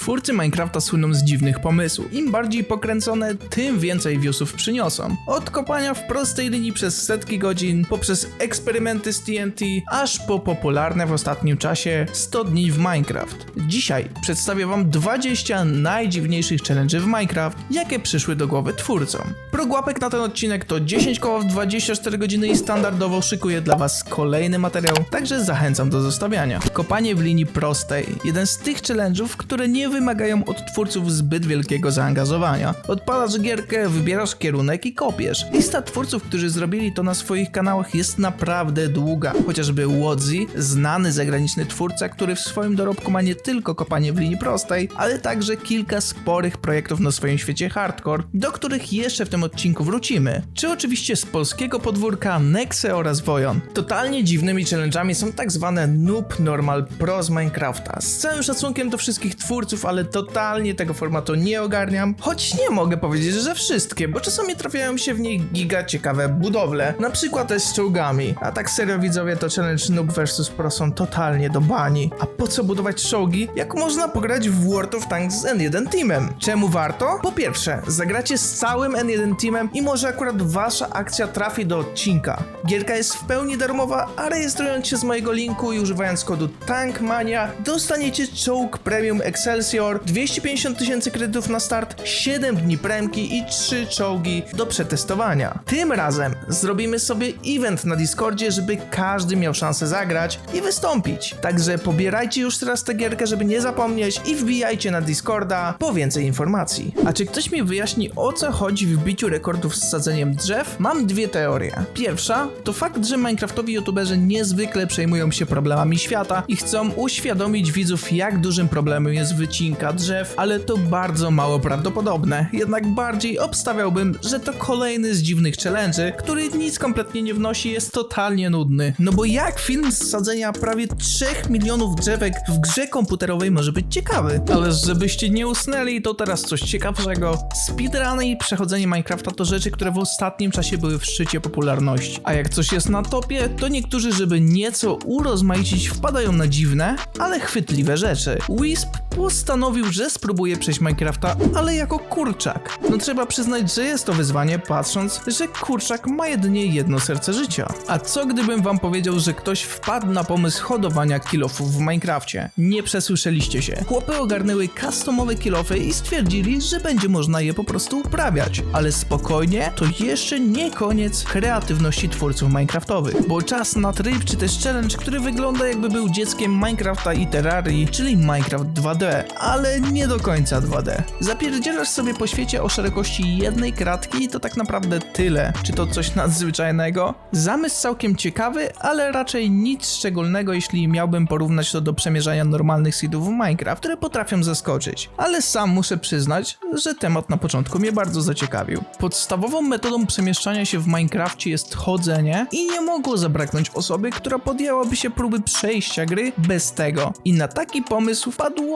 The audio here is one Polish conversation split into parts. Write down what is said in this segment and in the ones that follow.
Twórcy Minecrafta słyną z dziwnych pomysłów. Im bardziej pokręcone, tym więcej viewsów przyniosą. Od kopania w prostej linii przez setki godzin, poprzez eksperymenty z TNT, aż po popularne w ostatnim czasie 100 dni w Minecraft. Dzisiaj przedstawię wam 20 najdziwniejszych challenge'y w Minecraft, jakie przyszły do głowy twórcom. Progłapek na ten odcinek to 10 koła w 24 godziny i standardowo szykuję dla was kolejny materiał, także zachęcam do zostawiania. Kopanie w linii prostej. Jeden z tych challenge'ów, które nie wymagają od twórców zbyt wielkiego zaangażowania. Odpalasz gierkę, wybierasz kierunek i kopiesz. Lista twórców, którzy zrobili to na swoich kanałach jest naprawdę długa. Chociażby Wodzy, znany zagraniczny twórca, który w swoim dorobku ma nie tylko kopanie w linii prostej, ale także kilka sporych projektów na swoim świecie hardcore, do których jeszcze w tym odcinku wrócimy. Czy oczywiście z polskiego podwórka Nexe oraz Wojon. Totalnie dziwnymi challenge'ami są tak zwane Noob Normal Pro z Minecrafta. Z całym szacunkiem do wszystkich twórców, ale totalnie tego formatu nie ogarniam, choć nie mogę powiedzieć, że wszystkie, bo czasami trafiają się w niej giga ciekawe budowle, na przykład też z czołgami. A tak serio widzowie, to challenge Noob vs Pro są totalnie do bani. A po co budować czołgi, jak można pograć w World of Tanks z N1 Teamem? Czemu warto? Po pierwsze, zagracie z całym N1 Teamem i może akurat wasza akcja trafi do odcinka. Gierka jest w pełni darmowa, a rejestrując się z mojego linku i używając kodu TANKMANIA dostaniecie czołg Premium Excelsior, 250 tysięcy kredytów na start, 7 dni premki i 3 czołgi do przetestowania. Tym razem zrobimy sobie event na Discordzie, żeby każdy miał szansę zagrać i wystąpić. Także pobierajcie już teraz tę gierkę, żeby nie zapomnieć i wbijajcie na Discorda po więcej informacji. A czy ktoś mi wyjaśni o co chodzi w biciu rekordów z sadzeniem drzew? Mam dwie teorie. Pierwsza to fakt, że Minecraftowi youtuberzy niezwykle przejmują się problemami świata i chcą uświadomić widzów jak dużym problemem jest wycinka drzew, ale to bardzo mało prawdopodobne. Jednak bardziej obstawiałbym, że to kolejny z dziwnych challenge'y, który nic kompletnie nie wnosi, jest totalnie nudny. No bo jak film z sadzenia prawie 3 milionów drzewek w grze komputerowej może być ciekawy? Ale żebyście nie usnęli, to teraz coś ciekawszego. Speedruny i przechodzenie Minecrafta to rzeczy, które w ostatnim czasie były w szczycie popularności. A jak coś jest na topie, to niektórzy, żeby nieco urozmaicić, wpadają na dziwne, ale chwytliwe rzeczy. Wisp postanowił, że spróbuje przejść Minecrafta, ale jako kurczak. No trzeba przyznać, że jest to wyzwanie, patrząc, że kurczak ma jedynie jedno serce życia. A co gdybym wam powiedział, że ktoś wpadł na pomysł hodowania kilofów w Minecrafcie? Nie przesłyszeliście się. Chłopy ogarnęły customowe kilofy i stwierdzili, że będzie można je po prostu uprawiać. Ale spokojnie, to jeszcze nie koniec kreatywności twórców Minecraftowych, bo czas na tryb czy też challenge, który wygląda jakby był dzieckiem Minecrafta i Terrarii, czyli Minecraft 2D, ale nie do końca 2D. Zapierdzielasz sobie po świecie o szerokości jednej kratki i to tak naprawdę tyle. Czy to coś nadzwyczajnego? Zamysł całkiem ciekawy, ale raczej nic szczególnego, jeśli miałbym porównać to do przemierzania normalnych seedów w Minecraft, które potrafią zaskoczyć. Ale sam muszę przyznać, że temat na początku mnie bardzo zaciekawił. Podstawową metodą przemieszczania się w Minecrafcie jest chodzenie i nie mogło zabraknąć osoby, która podjęłaby się próby przejścia gry bez tego. I na taki pomysł wpadł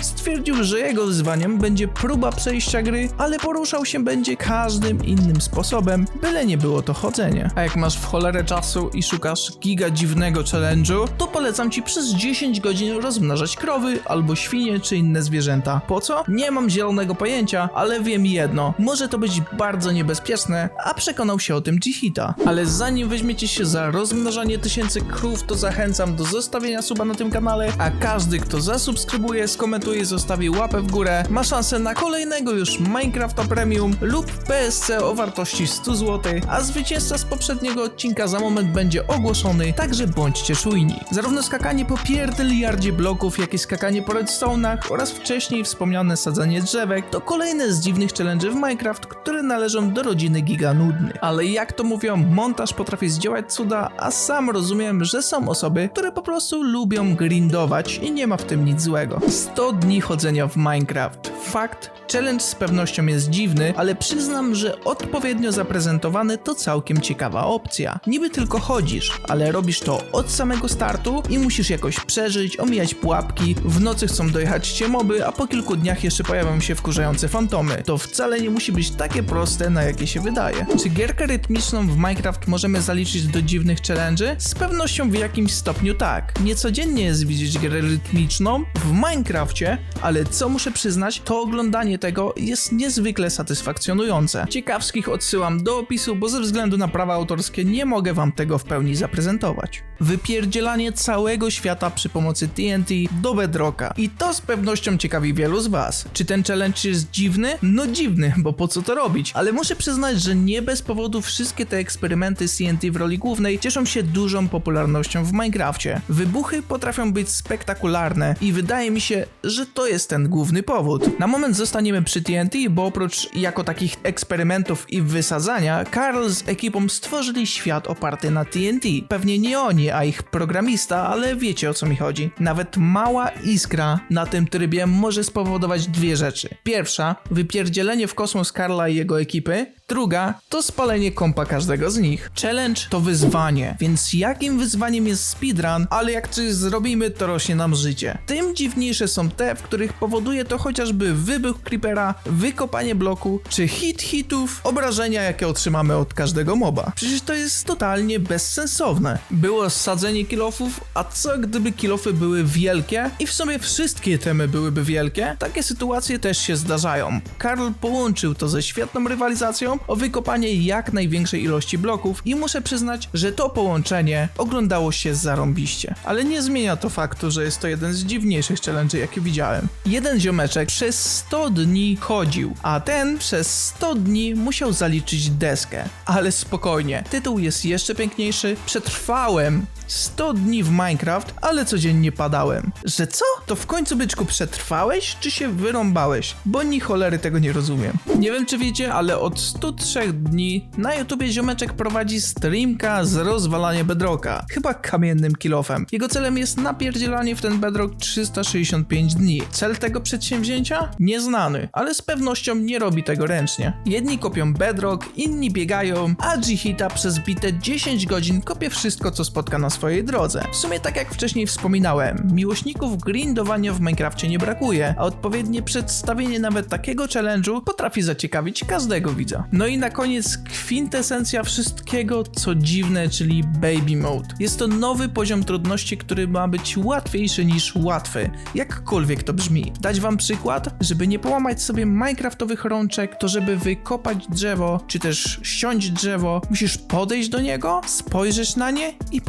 Stwierdził, że jego wyzwaniem będzie próba przejścia gry, ale poruszał się będzie każdym innym sposobem, byle nie było to chodzenie. A jak masz w cholerę czasu i szukasz giga dziwnego challenge'u, to polecam ci przez 10 godzin rozmnażać krowy albo świnie czy inne zwierzęta. Po co? Nie mam zielonego pojęcia, ale wiem jedno. Może to być bardzo niebezpieczne, a przekonał się o tym G-Hita. Ale zanim weźmiecie się za rozmnażanie tysięcy krów, to zachęcam do zostawienia suba na tym kanale, a każdy, kto zasubskrybuje, skomentuje, zostawi łapę w górę, ma szansę na kolejnego już Minecrafta Premium lub PSC o wartości 100 zł, a zwycięzca z poprzedniego odcinka za moment będzie ogłoszony, także bądźcie czujni. Zarówno skakanie po pierdyliardzie bloków, jak i skakanie po redstone'ach oraz wcześniej wspomniane sadzenie drzewek to kolejne z dziwnych challenge'y w Minecraft, które należą do rodziny Giga Nudny. Ale jak to mówią, montaż potrafi zdziałać cuda, a sam rozumiem, że są osoby, które po prostu lubią grindować i nie ma w tym nic złego. 100 dni chodzenia w Minecraft. Fakt, challenge z pewnością jest dziwny, ale przyznam, że odpowiednio zaprezentowany to całkiem ciekawa opcja. Niby tylko chodzisz, ale robisz to od samego startu i musisz jakoś przeżyć, omijać pułapki, w nocy chcą dojechać cię moby, a po kilku dniach jeszcze pojawią się wkurzające fantomy. To wcale nie musi być takie proste, na jakie się wydaje. Czy gierkę rytmiczną w Minecraft możemy zaliczyć do dziwnych challenge'y? Z pewnością w jakimś stopniu tak. Niecodziennie jest widzieć grę rytmiczną w Minecrafcie, ale co muszę przyznać, to oglądanie tego jest niezwykle satysfakcjonujące. Ciekawskich odsyłam do opisu, bo ze względu na prawa autorskie nie mogę wam tego w pełni zaprezentować. Wypierdzielanie całego świata przy pomocy TNT do Bedrocka. I to z pewnością ciekawi wielu z was. Czy ten challenge jest dziwny? No dziwny, bo po co to robić? Ale muszę przyznać, że nie bez powodu wszystkie te eksperymenty z TNT w roli głównej cieszą się dużą popularnością w Minecrafcie. Wybuchy potrafią być spektakularne i wydaje mi się, że to jest ten główny powód. Na moment zostaniemy przy TNT, bo oprócz jako takich eksperymentów i wysadzania, Karl z ekipą stworzyli świat oparty na TNT. Pewnie nie oni, a ich programista, ale wiecie o co mi chodzi. Nawet mała iskra na tym trybie może spowodować dwie rzeczy. Pierwsza, wypierdzielenie w kosmos Karla i jego ekipy. Druga, to spalenie kompa każdego z nich. Challenge to wyzwanie, więc jakim wyzwaniem jest speedrun, ale jak coś zrobimy, to rośnie nam życie. Tym dziwniejsze są te, w których powoduje to chociażby wybuch creepera, wykopanie bloku, czy hit hitów, obrażenia jakie otrzymamy od każdego moba. Przecież to jest totalnie bezsensowne. Było sadzenie kilofów, a co gdyby kilofy były wielkie i w sumie wszystkie temy byłyby wielkie? Takie sytuacje też się zdarzają. Karl połączył to ze świetną rywalizacją o wykopanie jak największej ilości bloków i muszę przyznać, że to połączenie oglądało się zarąbiście. Ale nie zmienia to faktu, że jest to jeden z dziwniejszych challenge'y jakie widziałem. Jeden ziomeczek przez 100 dni chodził, a ten przez 100 dni musiał zaliczyć deskę. Ale spokojnie, tytuł jest jeszcze piękniejszy. Przetrwałem 100 dni w Minecraft, ale codziennie padałem. Że co? To w końcu byczku przetrwałeś, czy się wyrąbałeś? Bo ni cholery tego nie rozumiem. Nie wiem czy wiecie, ale od 103 dni na YouTubie ziomeczek prowadzi streamka z rozwalania bedrocka. Chyba kamiennym kilofem. Jego celem jest napierdzielanie w ten bedrock 365 dni. Cel tego przedsięwzięcia? Nieznany, ale z pewnością nie robi tego ręcznie. Jedni kopią bedrock, inni biegają, a G-Hita przez bite 10 godzin kopie wszystko co spotka na swojej drodze. W sumie tak jak wcześniej wspominałem, miłośników grindowania w Minecrafcie nie brakuje, a odpowiednie przedstawienie nawet takiego challenge'u potrafi zaciekawić każdego widza. No i na koniec kwintesencja wszystkiego co dziwne, czyli Baby Mode. Jest to nowy poziom trudności, który ma być łatwiejszy niż łatwy, jakkolwiek to brzmi. Dać wam przykład, żeby nie połamać sobie minecraftowych rączek, to żeby wykopać drzewo, czy też ściąć drzewo, musisz podejść do niego, spojrzeć na nie i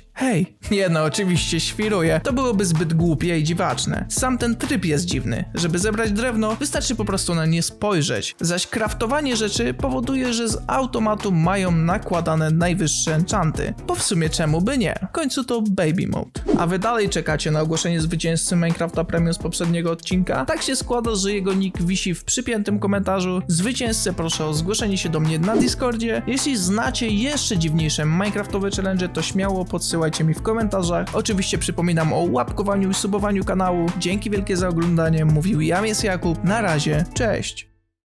powiedzieć hej. Nie no, oczywiście świruję. To byłoby zbyt głupie i dziwaczne. Sam ten tryb jest dziwny. Żeby zebrać drewno, wystarczy po prostu na nie spojrzeć. Zaś kraftowanie rzeczy powoduje, że z automatu mają nakładane najwyższe enchanty. Bo w sumie czemu by nie? W końcu to baby mode. A wy dalej czekacie na ogłoszenie zwycięzcy Minecrafta Premium z poprzedniego odcinka? Tak się składa, że jego nick wisi w przypiętym komentarzu. Zwycięzcę proszę o zgłoszenie się do mnie na Discordzie. Jeśli znacie jeszcze dziwniejsze Minecraftowe challenge, to śmiało podsyłajcie mi w komentarzach. Oczywiście przypominam o łapkowaniu i subowaniu kanału. Dzięki wielkie za oglądanie. Mówił Jamies Jakub. Na razie, cześć!